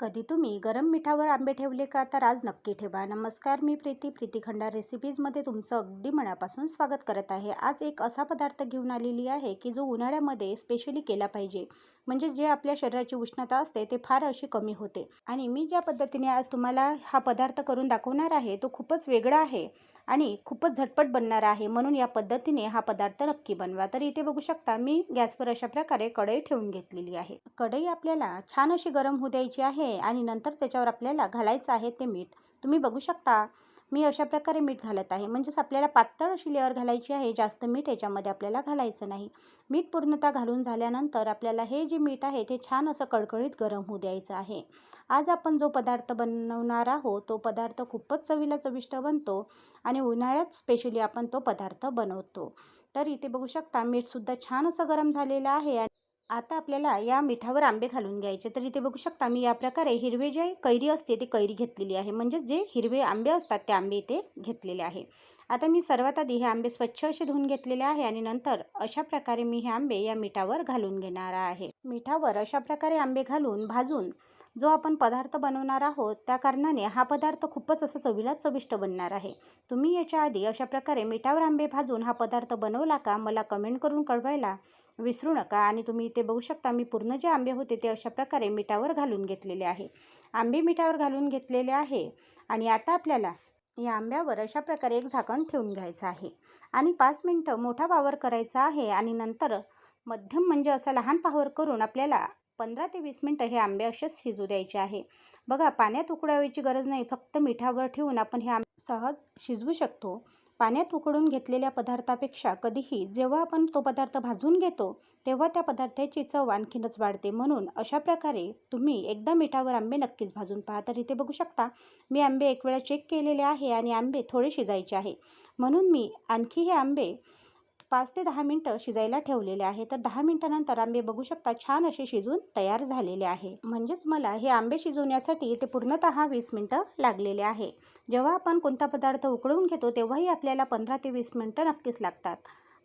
कधी तुम्ही गरम मिठावर आंबे ठेवले का? तर आज नक्की ठेवा. नमस्कार मी प्रीती. प्रीती खंडा रेसिपीजमध्ये तुमचं अगदी मनापासून स्वागत करत आहे. आज एक असा पदार्थ घेऊन आलेली आहे की जो उन्हाळ्यामध्ये स्पेशली केला पाहिजे. म्हणजे जे आपल्या शरीराची उष्णता असते ते फार अशी कमी होते. आणि मी ज्या पद्धतीने आज तुम्हाला हा पदार्थ करून दाखवणार आहे तो खूपच वेगळा आहे आणि खूपच झटपट बनणार आहे म्हणून या पद्धतीने हा पदार्थ नक्की बनवा. तर इथे बघू शकता मी गॅसवर अशा प्रकारे कढई ठेवून घेतलेली आहे. कढई आपल्याला छान अशी गरम होऊ द्यायची आहे आणि नंतर त्याच्यावर आपल्याला घालायचं आहे ते मीठ. तुम्ही बघू शकता मी अशा प्रकारे मीठ घालत आहे. म्हणजेच आपल्याला पातळ अशी लेअर घालायची आहे. जास्त मीठ याच्यामध्ये आपल्याला घालायचं नाही. मीठ पूर्णतः घालून झाल्यानंतर आपल्याला हे जे मीठ आहे ते छान असं कडकडीत गरम होऊ द्यायचं आहे. आज आपण जो पदार्थ बनवणार आहोत तो पदार्थ खूपच चवीला चविष्ट बनतो आणि उन्हाळ्यात स्पेशली आपण तो पदार्थ बनवतो. तर इथे बघू शकता मीठसुद्धा छान असं गरम झालेलं आहे आता आपल्याला या मिठावर आंबे घालून घ्यायचे. तर इथे बघू शकता मी या प्रकारे हिरवे जे कैरी असते ती कैरी घेतलेली आहे. म्हणजेच जे हिरवे आंबे असतात ते आंबे इथे घेतलेले आहे. आता मी सर्वात आधी हे आंबे स्वच्छ असे धुवून घेतलेले आहे आणि नंतर अशा प्रकारे मी हे आंबे या मिठावर घालून घेणार आहे. मिठावर अशा प्रकारे आंबे घालून भाजून जो आपण पदार्थ बनवणार आहोत त्या कारणाने हा पदार्थ खूपच असा चवीला चविष्ट बनणार आहे. तुम्ही याच्या आधी अशा प्रकारे मिठावर आंबे भाजून हा पदार्थ बनवला का? मला कमेंट करून कळवायला विसरू नका आणि तुम्ही इथे बघू शकता मी पूर्ण जे आंबे होते ते अशा प्रकारे मिठावर घालून घेतलेले आहे. आंबे मिठावर घालून घेतलेले आहे आणि आता आपल्याला या आंब्यावर अशा प्रकारे एक झाकण ठेवून घ्यायचं आहे. आणि पाच मिनटं मोठा पावर करायचा आहे आणि नंतर मध्यम म्हणजे असा लहान पावर करून आपल्याला पंधरा ते वीस मिनटं हे आंबे असेच शिजू द्यायचे आहे. बघा पाण्यात उकडावायची गरज नाही. फक्त मिठावर ठेवून आपण हे आंबे सहज शिजवू शकतो. पाण्यात उकळून घेतलेल्या पदार्थापेक्षा कधीही जेव्हा आपण तो पदार्थ भाजून घेतो तेव्हा त्या पदार्थाची चव आणखीनच वाढते. म्हणून अशा प्रकारे तुम्ही एकदा मिठावर आंबे नक्कीच भाजून पहा. तर इथे बघू शकता मी आंबे एक वेळा चेक केलेले आहे आणि आंबे थोडे शिजायचे आहे. म्हणून मी आणखी हे आंबे पाच ते दहा मिनटं शिजायला ठेवलेले आहे. तर दहा मिनटानंतर आंबे बघू शकता छान असे शिजून तयार झालेले आहे. म्हणजेच मला हे आंबे शिजवण्यासाठी ते पूर्णतः वीस मिनटं लागलेले आहे. जेव्हा आपण कोणता पदार्थ उकळून घेतो तेव्हाही आपल्याला पंधरा ते वीस मिनटं नक्कीच लागतात.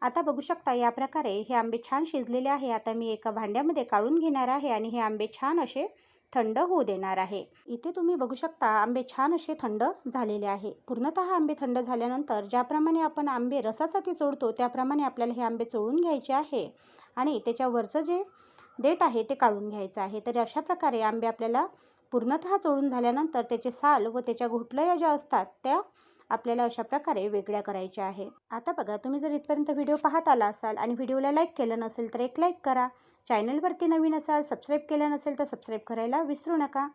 आता बघू शकता या प्रकारे हे आंबे छान शिजलेले आहे. आता मी एका भांड्यामध्ये काढून घेणार आहे आणि हे आंबे छान असे थंड होऊ देणार आहे. इथे तुम्ही बघू शकता आंबे छान असे थंड झालेले आहे. पूर्णतः आंबे थंड झाल्यानंतर ज्याप्रमाणे आपण आंबे रसासाठी चोळतो त्याप्रमाणे आपल्याला हे आंबे चोळून घ्यायचे आहे. आणि त्याच्यावरचं जे देठ आहे ते काढून घ्यायचं आहे. तर अशा प्रकारे आंबे आपल्याला पूर्णतः चोळून झाल्यानंतर त्याचे साल व त्याच्या घुटलया ज्या असतात त्या आपल्याला अशा प्रकारे वेगळ्या करायच्या आहे. आता बघा तुम्ही जर इथपर्यंत व्हिडिओ पाहत आला असाल आणि व्हिडिओला लाईक केलं नसेल तर एक लाईक करा. चॅनलवरती नवीन असाल सबस्क्राईब केलं नसेल तर सबस्क्राईब करायला विसरू नका.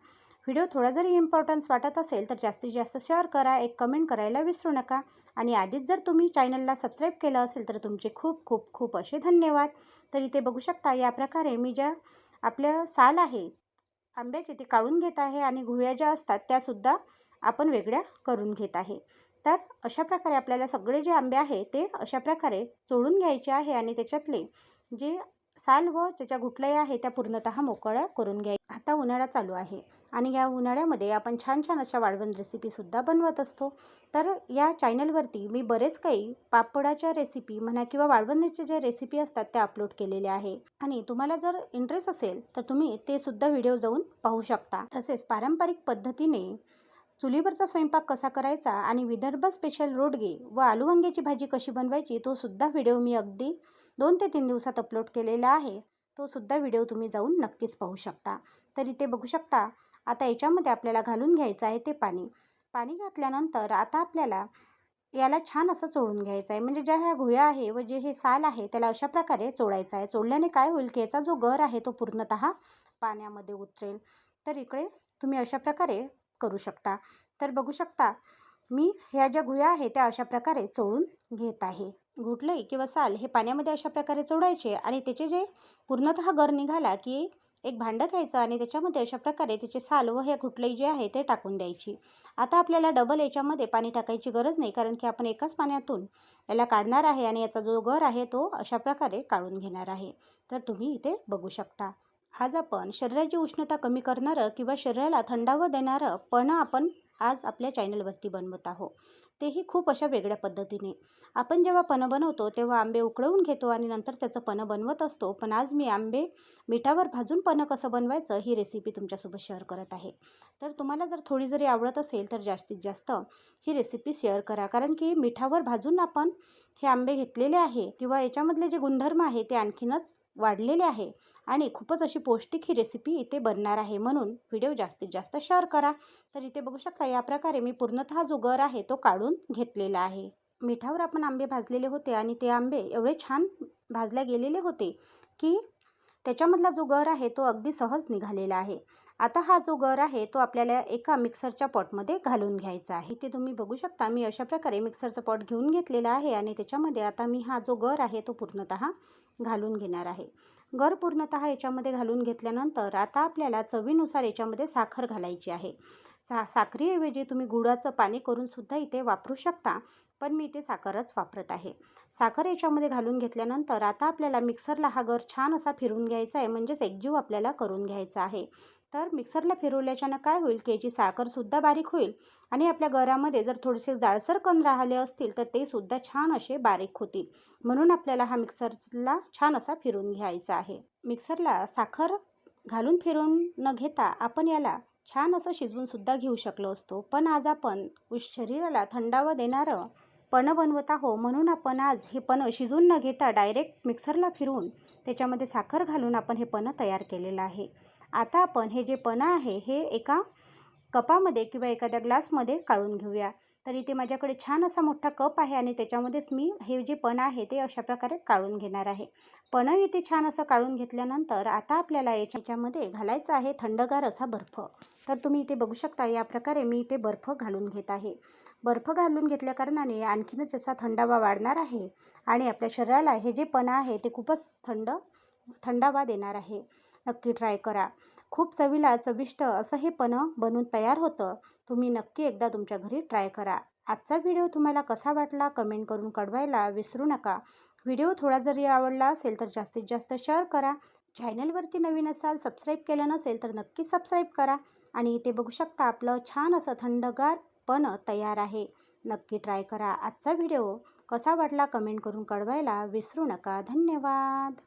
व्हिडिओ थोडा जरी इम्पॉर्टन्स वाटत असेल तर जास्तीत जास्त शेअर करा एक कमेंट करायला विसरू नका. आणि आधीच जर तुम्ही चॅनलला सबस्क्राईब केलं असेल तर तुमचे खूप खूप खूप असे धन्यवाद. तर इथे बघू शकता या प्रकारे मी ज्या आपल्या साल आहे आंब्याचे ते काढून घेत आहे आणि गुळ्या ज्या असतात त्यासुद्धा आपण वेगळ्या करून घेत आहे. तर अशा प्रकारे आपल्याला सगळे जे आंबे आहे ते अशा प्रकारे चोळून घ्यायचे आहे आणि त्याच्यातले जे साल व ज्याच्या गुटलया आहे त्या पूर्णतः मोकळ्या करून घ्या आता उन्हाळा चालू आहे. आणि या उन्हाळ्यामध्ये आपण छान छान अशा वाळवण रेसिपीसुद्धा बनवत असतो. तर या चॅनलवरती मी बरेच काही पापडाच्या रेसिपी म्हणा किंवा वाळवणीच्या ज्या रेसिपी असतात त्या अपलोड केलेल्या आहे. आणि तुम्हाला जर इंटरेस्ट असेल तर तुम्ही ते सुद्धा व्हिडिओ जाऊन पाहू शकता. तसेच पारंपरिक पद्धतीने चुलीवरचा स्वयंपाक कसा करायचा आणि विदर्भ स्पेशल रोडगे व आलू वांग्याची भाजी कशी बनवायची तो सुद्धा व्हिडिओ मी अगदी दोन ते तीन दिवसात अपलोड केलेला आहे तो सुद्धा व्हिडिओ तुम्ही जाऊन नक्कीच पाहू शकता. तर इथे बघू शकता आता याच्यामध्ये आपल्याला घालून घ्यायचं आहे ते पाणी. पाणी घातल्यानंतर आता आपल्याला याला छान असं चोळून घ्यायचं आहे. म्हणजे ज्या ह्या घुया आहे व जे हे साल आहे त्याला अशा प्रकारे चोळायचं आहे. चोळल्याने काय होईल की याचा जो गर आहे तो पूर्णतः पाण्यामध्ये उतरेल. तर इकडे तुम्ही अशा प्रकारे करू शकता. तर बघू शकता मी ह्या ज्या घुया आहे त्या अशा प्रकारे चोळून घेत आहे. घोटलंय किंवा साल हे पाण्यामध्ये अशा प्रकारे चोडायचे आणि त्याचे जे पूर्णतः गर निघाला की एक भांडं घ्यायचं आणि त्याच्यामध्ये अशा प्रकारे त्याचे साल व हे घुटलई जे आहे ते टाकून द्यायची. आता आपल्याला डबल याच्यामध्ये पाणी टाकायची गरज नाही कारण की आपण एकाच पाण्यातून याला काढणार आहे आणि याचा जो गर आहे तो अशा प्रकारे काढून घेणार आहे. तर तुम्ही इथे बघू शकता. आज आपण शरीराची उष्णता कमी करणारं किंवा शरीराला थंडावं देणारं पण आपण आज आपल्या चॅनलवरती बनवत आहो तेही खूप अशा वेगळ्या पद्धतीने. आपण जेव्हा पणं बनवतो तेव्हा आंबे उकळवून घेतो आणि नंतर त्याचं पणं बनवत असतो. पण आज मी आंबे मिठावर भाजून पणं कसं बनवायचं ही रेसिपी तुमच्यासोबत शेअर करत आहे. तर तुम्हाला जर थोडी जरी आवडत असेल तर जास्तीत जास्त ही रेसिपी शेअर करा. कारण की मिठावर भाजून आपण हे आंबे घेतलेले आहे किंवा याच्यामधले जे गुणधर्म आहे ते आणखीनच वाढलेले आहे. आणि खूपच अशी पौष्टिक ही रेसिपी इथे बनणार आहे. म्हणून व्हिडिओ जास्तीत जास्त शेअर करा. तर इथे बघू शकता या प्रकारे मी पूर्णतः जो गर आहे तो काढून घेतलेला आहे. मिठावर आपण आंबे भाजलेले होते आणि ते आंबे एवढे छान भाजल्या गेलेले होते की त्याच्यामधला जो गर आहे तो अगदी सहज निघालेला आहे. आता हा जो गर आहे तो आपल्याला एका मिक्सरच्या पॉटमध्ये घालून घ्यायचा आहे. ते तुम्ही बघू शकता मी अशा प्रकारे मिक्सरचं पॉट घेऊन घेतलेला आहे आणि त्याच्यामध्ये आता मी हा जो गर आहे तो पूर्णतः घालून घेणार आहे. गर पूर्णतः याच्यामध्ये घालून घेतल्यानंतर आता आपल्याला चवीनुसार याच्यामध्ये साखर घालायची आहे. सा साखरेऐवजी तुम्ही गुळाचं पाणी करूनसुद्धा इथे वापरू शकता पण मी इथे साखरच वापरत आहे. साखर याच्यामध्ये घालून घेतल्यानंतर आता आपल्याला मिक्सरला हा गर छान असा फिरून घ्यायचा आहे म्हणजेच एकजीव आपल्याला करून घ्यायचा आहे. तर मिक्सरला फिरवल्याच्यानं काय होईल? की साखरसुद्धा बारीक होईल. आणि आपल्या गरामध्ये जर थोडेसे जाडसर कण राहिले असतील तर ते सुद्धा छान असे बारीक होतील. म्हणून आपल्याला हा मिक्सरला छान असा फिरून घ्यायचा आहे. मिक्सरला साखर घालून फिरून न घेता आपण याला छान असं शिजवूनसुद्धा घेऊ शकलो असतो. पण आज आपण शरीराला थंडावा देणारं पण बनवत आहो म्हणून आपण आज हे पणं शिजवून न घेता डायरेक्ट मिक्सरला फिरून त्याच्यामध्ये साखर घालून आपण हे पण तयार केलेलं आहे. आता आपण हे जे पण आहे हे एका कपामध्ये किंवा एखाद्या ग्लासमध्ये काढून घेऊया. तर इथे माझ्याकडे छान असा मोठा कप आहे आणि त्याच्यामध्येच मी हे जे पण आहे ते अशा प्रकारे काढून घेणार आहे. पण इथे छान असं काढून घेतल्यानंतर आता आपल्याला याच्यामध्ये घालायचं आहे थंडगार असा बर्फ. तर तुम्ही इथे बघू शकता या प्रकारे मी इथे बर्फ घालून घेत आहे. बर्फ घालून घेतल्याकारणाने आणखीनच असा थंडावा वाढणार आहे आणि आपल्या शरीराला हे जे पण आहे ते खूपच थंड थंडावा देणार आहे. नक्की ट्राय करा. खूप चवीला चविष्ट असं हे पणं बनून तयार होतं. तुम्ही नक्की एकदा तुमच्या घरी ट्राय करा. आजचा व्हिडिओ तुम्हाला कसा वाटला कमेंट करून कळवायला विसरू नका. व्हिडिओ थोडा जरी आवडला असेल तर जास्तीत जास्त शेअर करा. चॅनलवरती नवीन असाल सबस्क्राईब केलं नसेल तर नक्की सबस्क्राईब करा. आणि इथे बघू शकता आपलं छान असं थंडगार पण तयार आहे. नक्की ट्राय करा. आजचा व्हिडिओ कसा वाटला कमेंट करून कळवायला विसरू नका. धन्यवाद.